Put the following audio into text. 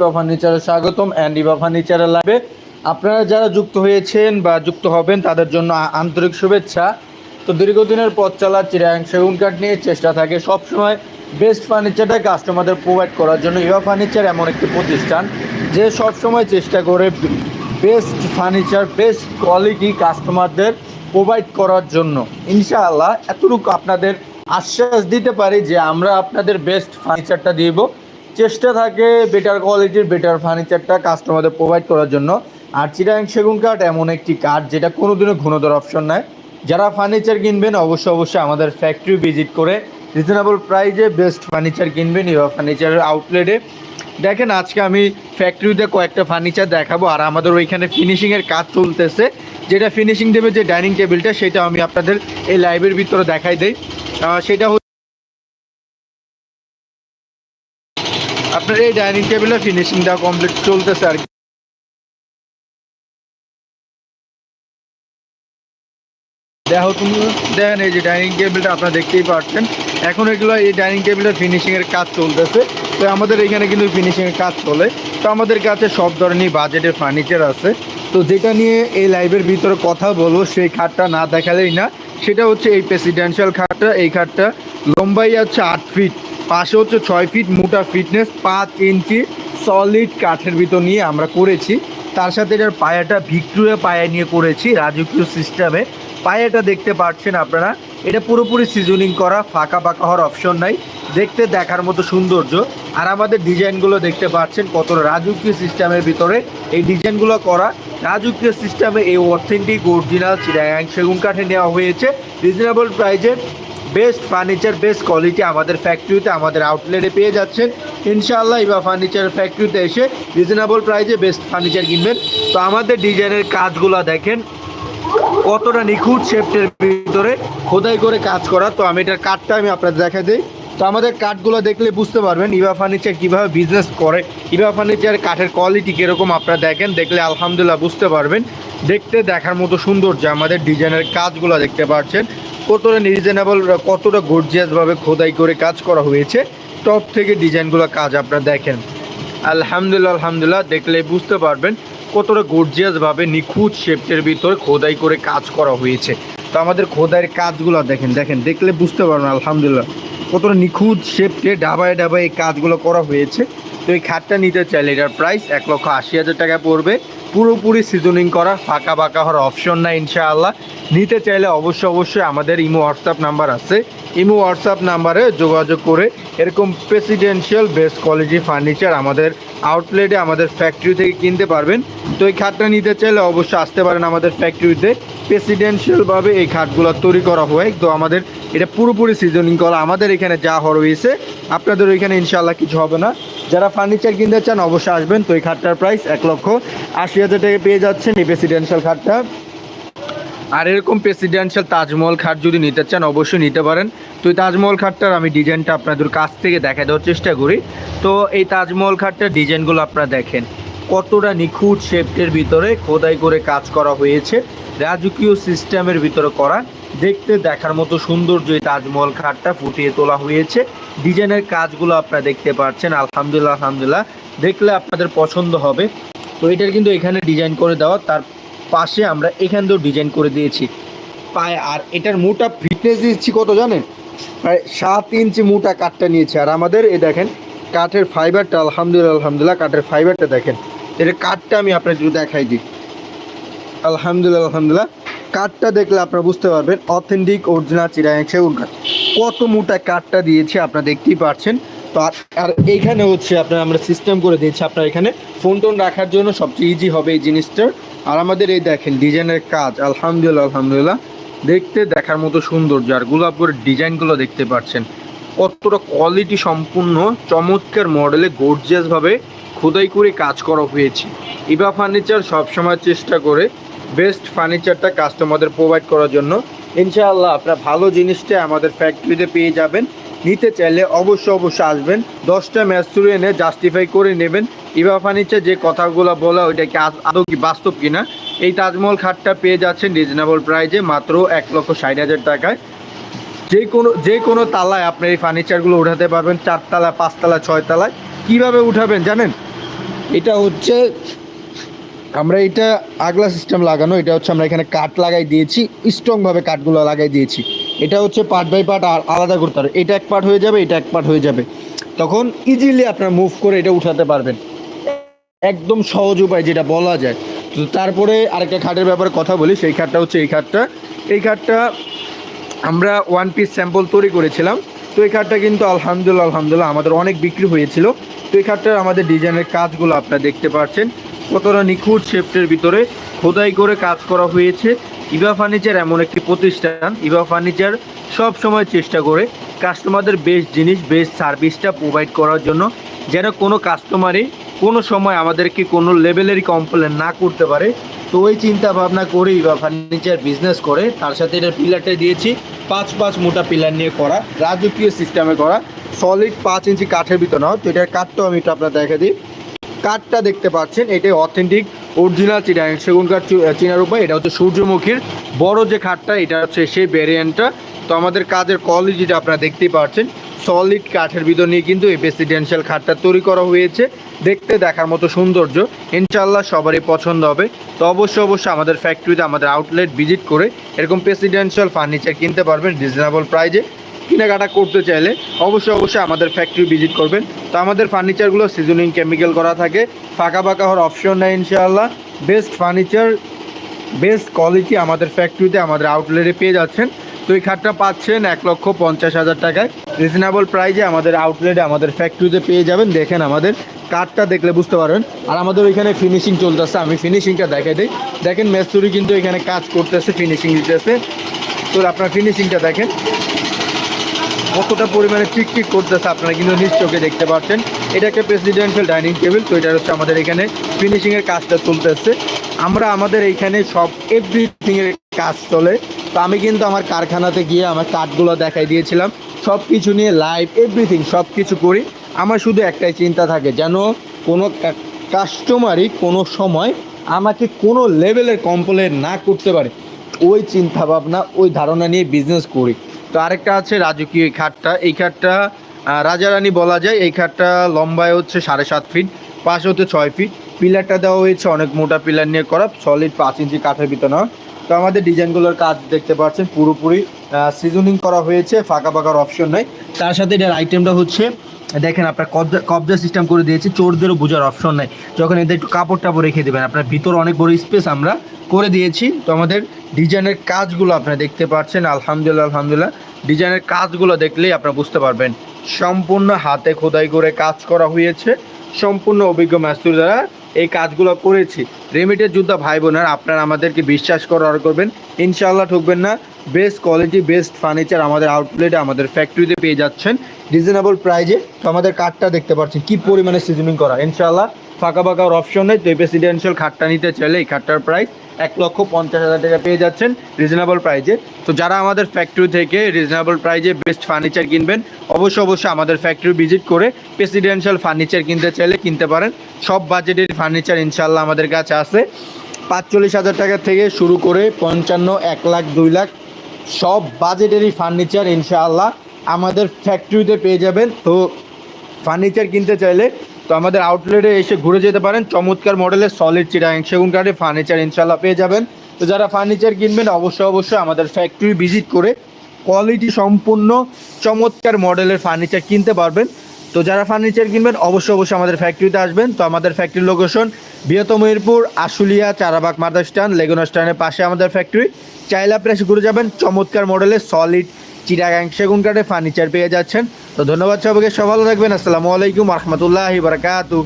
ইভা ফার্নিচারে স্বাগতম, অ্যান্ড ইভা ফার্নিচারে লাইভে আপনারা যারা যুক্ত হয়েছেন বা যুক্ত হবেন, তাদের জন্য আন্তরিক শুভেচ্ছা। তো দীর্ঘদিনের পথ চলা চিরাং সেগুন কাঠ নিয়ে চেষ্টা থাকে সবসময় বেস্ট ফার্নিচারটা কাস্টমারদের প্রোভাইড করার জন্য। ইভা ফার্নিচার এমন একটি প্রতিষ্ঠান যে সবসময় চেষ্টা করে বেস্ট ফার্নিচার বেস্ট কোয়ালিটি কাস্টমারদের প্রোভাইড করার জন্য। ইনশাআল্লাহ, এতটুকু আপনাদের আশ্বাস দিতে পারি যে আমরা আপনাদের বেস্ট ফার্নিচারটা দিব। চেষ্টা থাকে বেটার কোয়ালিটির বেটার ফার্নিচারটা কাস্টমারদের প্রোভাইড করার জন্য। আর চিরাং সেগুন কাঠ এমন একটি কাঠ যেটা কোনোদিনও ঘনদর অপশন নাই যারা ফার্নিচার কিনবেন, অবশ্যই অবশ্যই আমাদের ফ্যাক্টরি ভিজিট করে রিজনেবল প্রাইজে বেস্ট ফার্নিচার কিনবেন। ইভা ফার্নিচারের আউটলেটে দেখেন, আজকে আমি ফ্যাক্টরিতে কয়েকটা ফার্নিচার দেখাবো। আর আমাদের ওইখানে ফিনিশিংয়ের কাজ চলতেছে। যেটা ফিনিশিং দেবে যে ডাইনিং টেবিলটা সেটা আমি আপনাদের এই লাইভের ভিতরে দেখাই দেই। সেটা আপনার এই ডাইনিং টেবিলে ফিনিশিং দেওয়া কমপ্লিট চলতেছে আর। দেখো তুমি, দেখেন এই যে ডাইনিং টেবিলটা আপনারা দেখতেই পাচ্ছেন। এখন এগুলো এই ডাইনিং টেবিলের ফিনিশিংয়ের কাজ চলতেছে। তো আমাদের এখানে কিন্তু ফিনিশিংয়ের কাজ চলে। তো আমাদের কাছে সব ধরনের বাজেটের ফার্নিচার আছে। তো যেটা নিয়ে এই লাইভের ভিতরে কথা বলব, সেই খাটটা না দেখালেই না। সেটা হচ্ছে এই প্রেসিডেন্সিয়াল খাটটা। এই খাটটা লম্বাই আছে আট ফিট পাশে হচ্ছে ছয় ফিট মোটা ফিটনেস পাঁচ ইঞ্চি সলিড কাঠের ভিতর নিয়ে আমরা করেছি। তার সাথে এটার পায়াটা ভিক্টোরিয়া পায়া নিয়ে করেছি, রাজকীয় সিস্টেমে পায়াটা দেখতে পাচ্ছেন আপনারা, এটা পুরোপুরি সিজনিং করা, ফাঁকা ফাঁকা হওয়ার অপশন নাই। দেখতে দেখার মতো সৌন্দর্য। আর আমাদের ডিজাইনগুলো দেখতে পাচ্ছেন কত রাজকীয় সিস্টেমের ভিতরে। এই ডিজাইনগুলো করা, রাজকীয় সিস্টেমে এই অথেন্টিক অরিজিনাল চিরাং সেগুন কাঠে নেওয়া হয়েছে। রিজনেবল প্রাইজে বেস্ট ফার্নিচার, বেস্ট কোয়ালিটি আমাদের ফ্যাক্টরিতে আমাদের আউটলেটে পেয়ে যাচ্ছেন। ইনশাআল্লাহ ইবা ফার্নিচার ফ্যাক্টরিতে এসে রিজনেবল প্রাইজে বেস্ট ফার্নিচার কিনবেন। তো আমাদের ডিজাইনের কাজগুলো দেখেন, কতটা নিখুঁত শেফটের ভিতরে খোদাই করে কাজ করা। তো আমি এটার কাঠটা আমি আপনাদের দেখা দিই। তো আমাদের কাঠগুলো দেখলে বুঝতে পারবেন ইভা ফার্নিচার কীভাবে বিজনেস করে, ইভা ফার্নিচার কাঠের কোয়ালিটি কীরকম আপনারা দেখেন, দেখলে আলহামদুলিল্লাহ বুঝতে পারবেন। দেখতে, দেখার মতো সৌন্দর্য আমাদের ডিজাইনের কাজগুলো দেখতে পাচ্ছেন। কতটা রিজনেবল কতটা গর্জিয়াসভাবে খোদাই করে কাজ করা হয়েছে টপ থেকে ডিজাইনগুলো কাজ আপনারা দেখেন। আলহামদুলিল্লাহ আলহামদুলিল্লাহ, দেখলে বুঝতে পারবেন কতটা গর্জিয়াসভাবে নিখুঁত শেপটের ভিতরে খোদাই করে কাজ করা হয়েছে। তো আমাদের খোদাইয়ের কাজগুলো দেখেন দেখেন, দেখলে বুঝতে পারবেন, আলহামদুলিল্লাহ, কতটা নিখুঁত শেপটে ডাবায় ডাবায় এই কাজগুলো করা হয়েছে। তো এই খাটটা নিতে চাইলে এটার প্রাইস এক লক্ষ আশি হাজার টাকা পড়বে। পুরোপুরি সিজনিং করা, ফাঁকা বাঁকা হওয়ার অপশন না ইনশাআল্লাহ। নিতে চাইলে অবশ্যই অবশ্যই আমাদের ইমো হোয়াটসঅ্যাপ নাম্বার আছে। ইমো হোয়াটসঅ্যাপ নাম্বারে যোগাযোগ করে এরকম প্রেসিডেন্সিয়াল বেস্ট কোয়ালিটি ফার্নিচার আমাদের আউটলেটে আমাদের ফ্যাক্টরি থেকে কিনতে পারবেন। তো এই খাটটা নিতে চাইলে অবশ্যই আসতে পারেন আমাদের ফ্যাক্টরিতে প্রেসিডেন্সিয়ালভাবে এই খাটগুলো তৈরি করা হয়। তো আমাদের এটা পুরোপুরি সিজনিং করা। আমাদের এখানে যা হওয়ার হয়েছে, আপনাদের ওইখানে ইনশাআল্লাহ কিছু হবে না। যারা ফার্নিচার কিনতে চান, অবশ্যই আসবেন। তো এই খাটটার প্রাইস এক লক্ষ আশি হাজার টাকা পেয়ে যাচ্ছেন এই প্রেসিডেন্সিয়াল খাটটা। আর এরকম প্রেসিডেন্সিয়াল তাজমহল খাট যদি নিতে চান, অবশ্যই নিতে পারেন। তো এই তাজমহল খাটটার আমি ডিজাইনটা আপনাদের কাছ থেকে দেখা দেওয়ার চেষ্টা করি। তো এই তাজমহল খাটটার ডিজাইনগুলো আপনারা দেখেন। কতটা নিখুঁত শেপটের ভিতরে খোদাই করে কাজ করা হয়েছে। রাজকীয় সিস্টেমের ভিতরে করা। দেখতে, দেখার মতো সৌন্দর্য এই তাজমহল খাটটা ফুটিয়ে তোলা হয়েছে। ডিজাইনের কাজগুলো আপনারা দেখতে পাচ্ছেন, আলহামদুলিল্লাহ আলহামদুলিল্লাহ। দেখলে আপনাদের পছন্দ হবে। তো এটার কিন্তু এখানে ডিজাইন করে দেওয়া, তার পাশে আমরা এখান দিয়েও ডিজাইন করে দিয়েছি। পায়ে, আর এটার মোটা ফিটনেস দিচ্ছি কত জানেন? প্রায় সাত ইঞ্চি মোটা কাঠটা নিয়েছে। আর আমাদের এ দেখেন, কাঠের ফাইবারটা, আলহামদুলিল্লাহ আলহামদুলিল্লাহ, কাঠের ফাইবারটা দেখেন। এটা কাঠটা আমি আপনার দেখাই দিই। আলহামদুলিল্লাহ আলহামদুলিল্লাহ। কাঠটা দেখলে আপনারা বুঝতে পারবেন অথেন্টিক অরিজিনাল চিরাং সেগুন কাঠ। কত মোটা কাঠটা দিয়েছে আপনারা দেখতেই পাচ্ছেন তো আর এইখানে হচ্ছে আপনার, আমরা সিস্টেম করে দিয়েছি আপনার এখানে ফোন টোন রাখার জন্য সবচেয়ে ইজি হবে এই জিনিসটার আর আমাদের এই দেখেন ডিজাইনের কাজ, আলহামদুলিল্লাহ আলহামদুলিল্লাহ। দেখতে, দেখার মতো সৌন্দর্য, আর গোলাপুরের ডিজাইনগুলো দেখতে পাচ্ছেন। কতটা কোয়ালিটি সম্পূর্ণ, চমৎকার মডেলে গর্জিয়াসভাবে খোদাই করে কাজ করা হয়েছে। ইবা ফার্নিচার সবসময় চেষ্টা করে বেস্ট ফার্নিচারটা কাস্টমারদের প্রোভাইড করার জন্য। ইনশাআল্লাহ আপনার ভালো জিনিসটা আমাদের ফ্যাক্টরিতে পেয়ে যাবেন। নিতে চাইলে অবশ্যই অবশ্যই আসবেন। দশটা ম্যাচ এনে জাস্টিফাই করে নেবেন। ইভা ফার্নিচার যে কথাগুলো বলা, ওইটা কি আদৌ কি বাস্তব কিনা? এই তাজমহল খাটটা পেয়ে যাচ্ছেন রিজনেবল প্রাইজে মাত্র এক লক্ষ ষাট হাজার টাকায়। যে কোনো যে কোনো তালায় আপনি এই ফার্নিচারগুলো উঠাতে পারবেন। চারতলা, পাঁচতলা, ছয়তলায়। কীভাবে উঠাবেন জানেন? এটা হচ্ছে আমরা এটা আগলা সিস্টেম লাগানো, এটা হচ্ছে আমরা এখানে কাঠ লাগাই দিয়েছি, স্ট্রংভাবে কাঠগুলো লাগাই দিয়েছি। এটা হচ্ছে পার্ট বাই পার্ট আলাদা করতে হবে। এটা এক পার্ট হয়ে যাবে, এটা এক পার্ট হয়ে যাবে। তখন ইজিলি আপনার মুভ করে এটা উঠাতে পারবেন। একদম সহজ উপায় যেটা বলা যায়। তো তারপরে আরেকটা খাটের ব্যাপারে কথা বলি, সেই খাটটা হচ্ছে এই খাটটা। এই খাটটা আমরা ওয়ান পিস স্যাম্পল তৈরি করেছিলাম। তো এই খাটটা কিন্তু আলহামদুলিল্লাহ আলহামদুলিল্লাহ আমাদের অনেক বিক্রি হয়েছিল। তো এই খাটটার আমাদের ডিজাইনের কাজগুলো আপনারা দেখতে পাচ্ছেন কতটা নিখুঁত শেফটের ভিতরে খোদাই করে কাজ করা হয়েছে, ইভা ফার্নিচার এমন একটি প্রতিষ্ঠান, ইভা ফার্নিচার সব সময় চেষ্টা করে কাস্টমারদের বেস্ট জিনিস বেস্ট সার্ভিসটা প্রোভাইড করার জন্য, যেন কোনো কাস্টমারই কোনো সময় আমাদেরকে কোনো লেভেলেরই কমপ্লেন না করতে পারে। তো ওই চিন্তা ভাবনা করেই ইভা ফার্নিচার বিজনেস করে, তার সাথে এটা পিলারটা দিয়েছি, পাঁচ পাঁচ মোটা পিলার নিয়ে করা, রাজকীয় সিস্টেমে করা সলিড পাঁচ ইঞ্চি কাঠের ভিতর নয়, তো এটার কাঠটাও আমি একটু আপনার দেখা দিই। কাঠটা দেখতে পাচ্ছেন, এটাই অথেন্টিক অরিজিনাল চিনা সেগুন কাঠ চিনার উপায় এটা হচ্ছে সূর্যমুখীর। বড় যে খাটটা, এটা হচ্ছে সেই ভ্যারিয়েন্টটা তো আমাদের কাজের কোয়ালিটিটা আপনারা দেখতেই পাচ্ছেন সলিড কাঠের ভিতর নিয়ে কিন্তু এই প্রেসিডেন্সিয়াল খাটটা তৈরি করা হয়েছে। দেখতে, দেখার মতো সৌন্দর্য ইনশাল্লাহ সবারই পছন্দ হবে। তো অবশ্যই অবশ্যই আমাদের ফ্যাক্টরিতে আমাদের আউটলেট ভিজিট করে এরকম প্রেসিডেন্সিয়াল ফার্নিচার কিনতে পারবেন রিজনেবল প্রাইজে কেনাকাটা করতে চাইলে অবশ্যই অবশ্যই আমাদের ফ্যাক্টরি ভিজিট করবেন। তো আমাদের ফার্নিচারগুলো সিজনিং কেমিক্যাল করা থাকে, ফাঁকা ফাঁকা হওয়ার অপশন নেই ইনশাআল্লাহ। বেস্ট ফার্নিচার বেস্ট কোয়ালিটি আমাদের ফ্যাক্টরিতে আমাদের আউটলেটে পেয়ে যাচ্ছেন। তো এই খাটটা পাচ্ছেন এক লক্ষ পঞ্চাশ হাজার টাকায়। রিজনেবল প্রাইজে আমাদের আউটলেটে আমাদের ফ্যাক্টরিতে পেয়ে যাবেন। দেখেন আমাদের কাঠটা দেখলে বুঝতে পারবেন। আর আমাদের ওইখানে ফিনিশিং চলতেছে। আমি ফিনিশিংটা দেখাই দিই। দেখেন মেস্তুরি কিন্তু এখানে কাজ করতেছে ফিনিশিং দিতেছে। তো আপনার ফিনিশিংটা দেখেন। কতটা পরিমাণে চিকচিক করতেছে আপনারা কিন্তু নিজ চোখে দেখতে পাচ্ছেন। এটা একটা প্রেসিডেন্সিয়াল ডাইনিং টেবিল তো এটা হচ্ছে আমাদের এখানে ফিনিশিংয়ের কাজটা চলতেছে। আমরা আমাদের এইখানে সব এভরিথিংয়ের কাজ চলে। তো আমি কিন্তু আমার কারখানাতে গিয়ে আমার কাঠগুলো দেখাই দিয়েছিলাম। সব কিছু নিয়ে লাইভ এভরিথিং সব কিছু করি। আমার শুধু একটাই চিন্তা থাকে, যেন কোনো কাস্টমারই কোনো সময় আমাকে কোনো লেভেলের কমপ্লেন না করতে পারে। ওই চিন্তা ভাবনা ওই ধারণা নিয়ে বিজনেস করি। তো আরেকটা আছে রাজকীয় এই খাটটা। এই খাটটা রাজা রাজারানী বলা যায়, এই খাটটা লম্বায় হচ্ছে সাড়ে সাত ফিট, পাশে হচ্ছে ছয় ফিট। পিলারটা দেওয়া হয়েছে অনেক মোটা পিলার নিয়ে করা সলিড পাঁচ ইঞ্চি কাঠের ভিতর তো আমাদের ডিজাইনগুলোর কাজ দেখতে পাচ্ছেন, পুরোপুরি সিজনিং করা হয়েছে, ফাঁকা ফাঁকার অপশন নেই। তার সাথে এটার আইটেমটা হচ্ছে দেখেন আপনার কবজা কবজা সিস্টেম করে দিয়েছে, চোরদেরও বোঝার অপশন নেই। যখন এদের একটু কাপড় টাপড় রেখে দেবেন, আপনার ভিতর অনেক বড় স্পেস আমরা করে দিয়েছি। তো আমাদের ডিজাইনের কাজগুলো আপনারা দেখতে পাচ্ছেন, আলহামদুলিল্লাহ আলহামদুলিল্লাহ। ডিজাইনের কাজগুলো দেখলেই আপনারা বুঝতে পারবেন। সম্পূর্ণ হাতে খোদাই করে কাজ করা হয়েছে। সম্পূর্ণ অভিজ্ঞ মাস্তুর দ্বারা এই কাজগুলো করেছি। রেমিটের যোদ্ধা ভাই বোনার আপনারা আমাদেরকে বিশ্বাস করে অর্ডার করবেন। ইনশাল্লাহ ঠকবেন না। বেস্ট কোয়ালিটি, বেস্ট ফার্নিচার আমাদের আউটলেটে, আমাদের ফ্যাক্টরিতে পেয়ে যাচ্ছেন। রিজনেবল প্রাইজে। তো আমাদের কাঠটা দেখতে পাচ্ছেন, কি পরিমাণে সিজনিং করা। ইনশাআল্লাহ ফাঁকা ফাঁকার অপশন নেই। তো এই প্রেসিডেন্সিয়াল খাটটা নিতে চাইলে এই খাটটার প্রাইস এক লক্ষ পঞ্চাশ হাজার টাকা পেয়ে যাচ্ছেন রিজনেবল প্রাইজে তো যারা আমাদের ফ্যাক্টরি থেকে রিজনেবল প্রাইজে বেস্ট ফার্নিচার কিনবেন, অবশ্যই অবশ্যই আমাদের ফ্যাক্টরি ভিজিট করে প্রেসিডেন্সিয়াল ফার্নিচার কিনতে চাইলে কিনতে পারেন। সব বাজেটের ফার্নিচার ইনশাল্লাহ আমাদের কাছে আছে। পাঁচচল্লিশ হাজার টাকা থেকে শুরু করে পঞ্চান্ন, এক লাখ, দুই লাখ, সব বাজেটেরই ফার্নিচার ইনশাআল্লাহ আমাদের ফ্যাক্টরিতে পেয়ে যাবেন। তো ফার্নিচার কিনতে চাইলে তো আমাদের আউটলেটে এসে ঘুরে যেতে পারেন। চমৎকার মডেলের সলিড চিরাং সেগুন কাঠের ফার্নিচার ইনশাল্লাহ পেয়ে যাবেন। তো যারা ফার্নিচার কিনবেন, অবশ্যই অবশ্যই আমাদের ফ্যাক্টরি ভিজিট করে কোয়ালিটি সম্পূর্ণ চমৎকার মডেলের ফার্নিচার কিনতে পারবেন। তো যারা ফার্নিচার কিনবেন, অবশ্যই অবশ্যই আমাদের ফ্যাক্টরিতে আসবেন। তো আমাদের ফ্যাক্টরির লোকেশন বৃহত্তম মিরপুর, আশুলিয়া, চারাবাগ মাদার স্ট্যান্ড লেগুনা স্ট্যান্ডের পাশে আমাদের ফ্যাক্টরি চাইলে আপনি ঘুরে যাবেন। চমৎকার মডেলের সলিড চিটাগাং সেগুন কাঠে ফার্নিচার পেয়ে যাচ্ছেন। তো ধন্যবাদ সবাইকে সব ভালো থাকবেন। আসসালামু আলাইকুম রহমতুল্লাহি বারকাতু